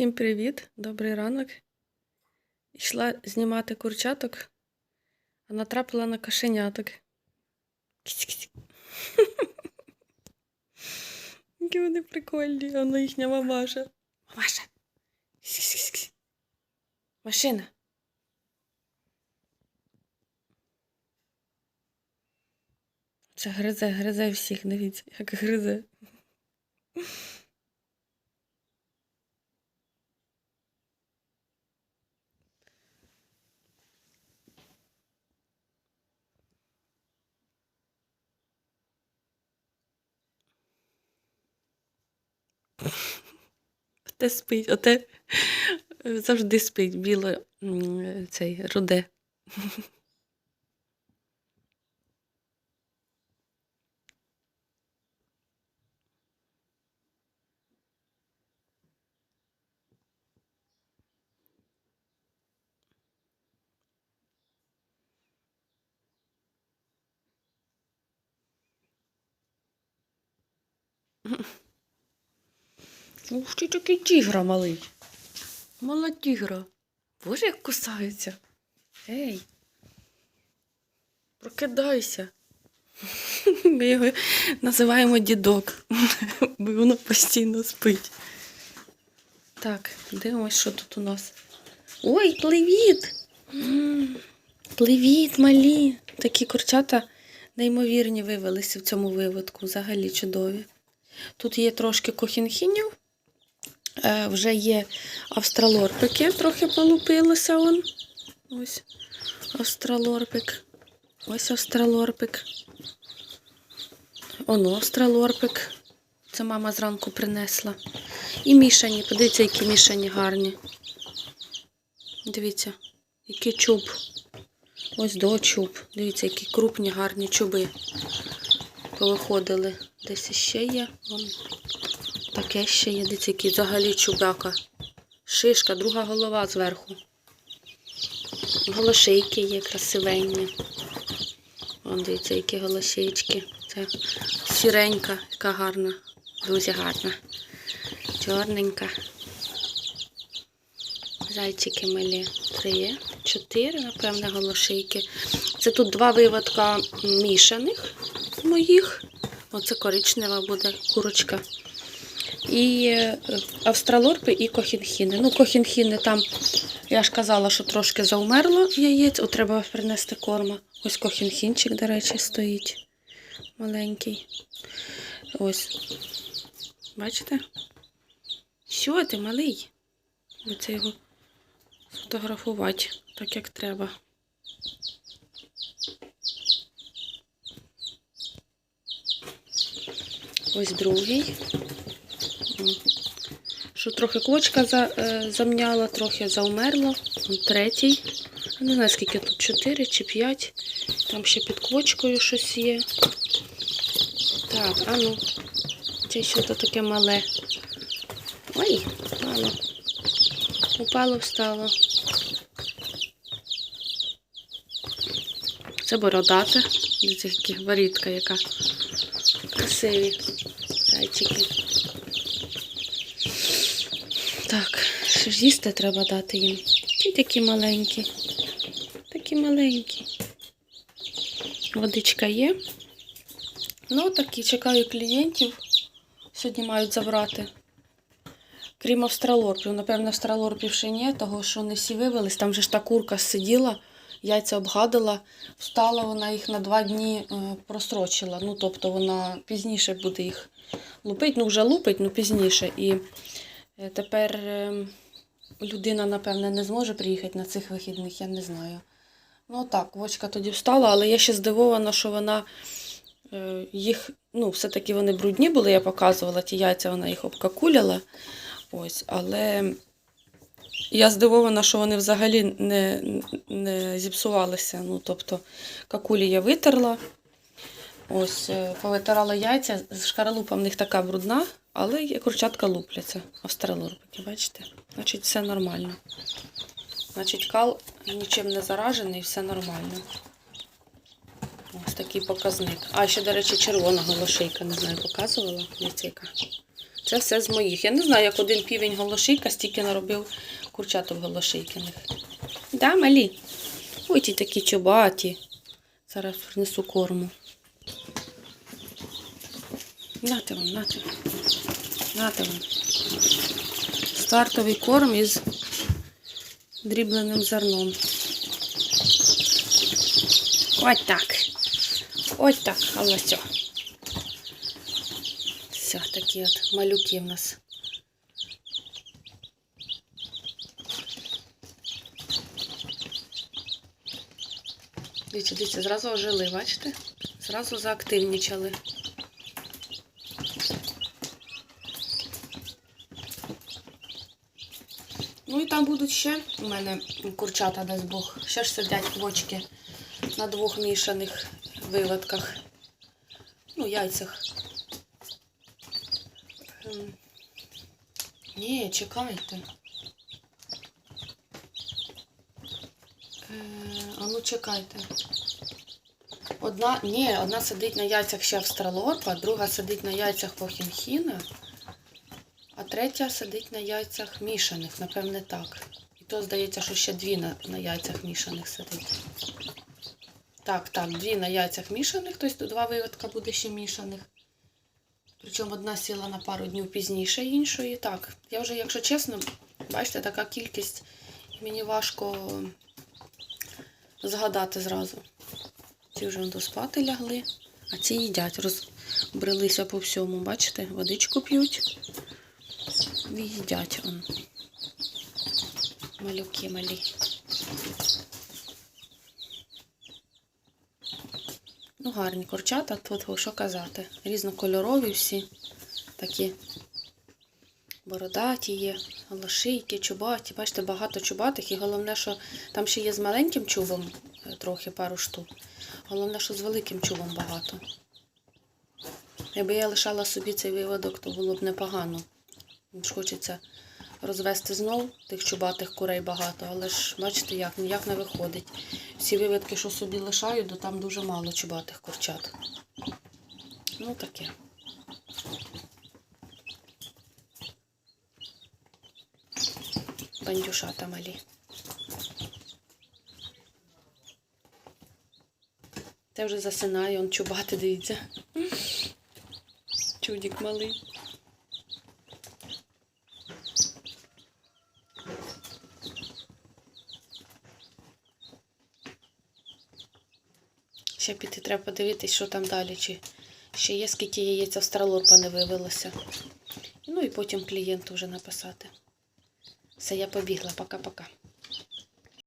Всім привіт, добрий ранок. Йшла знімати курчаток, а натрапила на кошеняток. Які вони прикольні, воно їхня мамаша. Мамаша. Машина. Це гризе, гризе всіх, дивіться, як гризе. Оте спить, оте завжди спить біло цей руде. Ух ти такий тігра малий. Мала тігра. Боже, як кусаються. Ей. Прокидайся. Ми його називаємо дідок, бо воно постійно спить. Так, дивимось, що тут у нас. Ой, пливіт! М, Пливіт, малі. Такі курчата неймовірні вивелися в цьому виводку, взагалі чудові. Тут є трошки кохінхінів, вже є австралорпики, трохи полупилося он. Ось австралорпик. Ось австралорпик. Оно австралорпик. Це мама зранку принесла. І мішані, подивіться, які мішані гарні. Дивіться, який чуб. Ось до чуб. Дивіться, які крупні гарні чуби. Повиходили. Десь іще є. Вон. Таке ще є. Дивіться, взагалі чубяка. Шишка, друга голова зверху. Голошейки є красивенні. Вон дивіться, які голошейчки. Це сіренька, яка гарна. Дуже гарна. Чорненька. Зайчики малі. Три, чотири, напевне, голошейки. Це тут два виводка мішаних моїх. Оце коричнева буде курочка. І е, австралорпи і кохінхіни. Ну, кохінхіни там, я ж казала, що трошки заумерло яєць, от треба принести корма. Ось кохінхінчик, до речі, стоїть. Маленький. Ось. Бачите? Що ти, малий? Це його сфотографувати, так як треба. Ось другий. Що трохи квочка за, е, замняла, трохи заумерла. Третій. Не знаю, скільки тут, 4 чи 5. Там ще під квочкою щось є. Так, а ну. Це що то таке мале. Ой, упало. Упало, встало. Це бородата. Дивіться, які варітка яка. Красиві зайчики. Так, що ж їсти треба дати їм. Ті такі маленькі. Такі маленькі. Водичка є. Ну, такі, чекаю клієнтів. Сьогодні мають забрати. Крім австралорпів. Напевно, австралорпів ще ні, того що не всі вивелись. Там же ж та курка сиділа, яйця обгадила, встала, вона їх на два дні е, прострочила. Ну, тобто вона пізніше буде їх лупить. Ну, вже лупить, ну пізніше. І тепер е, людина, напевне, не зможе приїхати на цих вихідних, я не знаю. Ну так, вочка тоді встала, але я ще здивована, що вона е, їх, ну, все-таки вони брудні були, я показувала ті яйця, вона їх обкакуляла. Ось, але я здивована, що вони взагалі не, не зіпсувалися. Ну, тобто, какулі я витерла. Ось, е, повитирала яйця, шкаралупа в них така брудна, але є курчатка лупляться. Австралорпики, бачите? Значить, все нормально. Значить, кал нічим не заражений, все нормально. Ось такий показник. А ще, до речі, червона голошейка, не знаю, показувала. Яка. Це все з моїх. Я не знаю, як один півень голошийка стільки наробив курчаток голошийкиних. Да, малі? Ой, ті такі чубаті. Зараз принесу корму. Нате вам, нате Вам. Стартовий корм із дрібленим зерном. Ось так. Ось так, але все. Все, такі от малюки в нас. Дивіться, дивіться, зразу ожили, бачите? Зразу заактивнічали. Ну і там будуть ще у мене курчата, дасть Бог. Ще ж сидять квочки на двох мішаних виводках. Ну, яйцях. Ем, Ні, чекайте. Е, а ну чекайте. Одна, ні, одна сидить на яйцях ще австралорпа, друга сидить на яйцях похімхіна, а третя сидить на яйцях мішаних, напевне, так. І то здається, що ще дві на, на яйцях мішаних сидить. Так, так, дві на яйцях мішаних, тобто два виводка буде ще мішаних. Причому одна сіла на пару днів пізніше іншої. Так, я вже, якщо чесно, бачите, така кількість, мені важко згадати зразу. Ці вже до спати лягли, а ці їдять, розбрелися по всьому, бачите, водичку п'ють їдять он. Малюки малі. Ну, гарні курчата, тут що казати. Різнокольорові всі такі бородаті є, лошийки, чубаті. Бачите, багато чубатих. І головне, що там ще є з маленьким чубом е, трохи пару штук. Головне, що з великим чубом багато. Якби я лишала собі цей виводок, то було б непогано. Ж Хочеться розвести знов тих чубатих курей багато, але ж бачите, як ніяк не виходить. Всі виводки, що собі лишаю, то там дуже мало чубатих курчат. Ну таке. Бандюшата малі. Це вже засинає, он чубати, дивіться. Чудік малий. Ще піти треба подивитись, що там далі, чи ще є скільки яєць австралорпа не вивелося. Ну і потім клієнту вже написати. Все, я побігла. Пока-пока.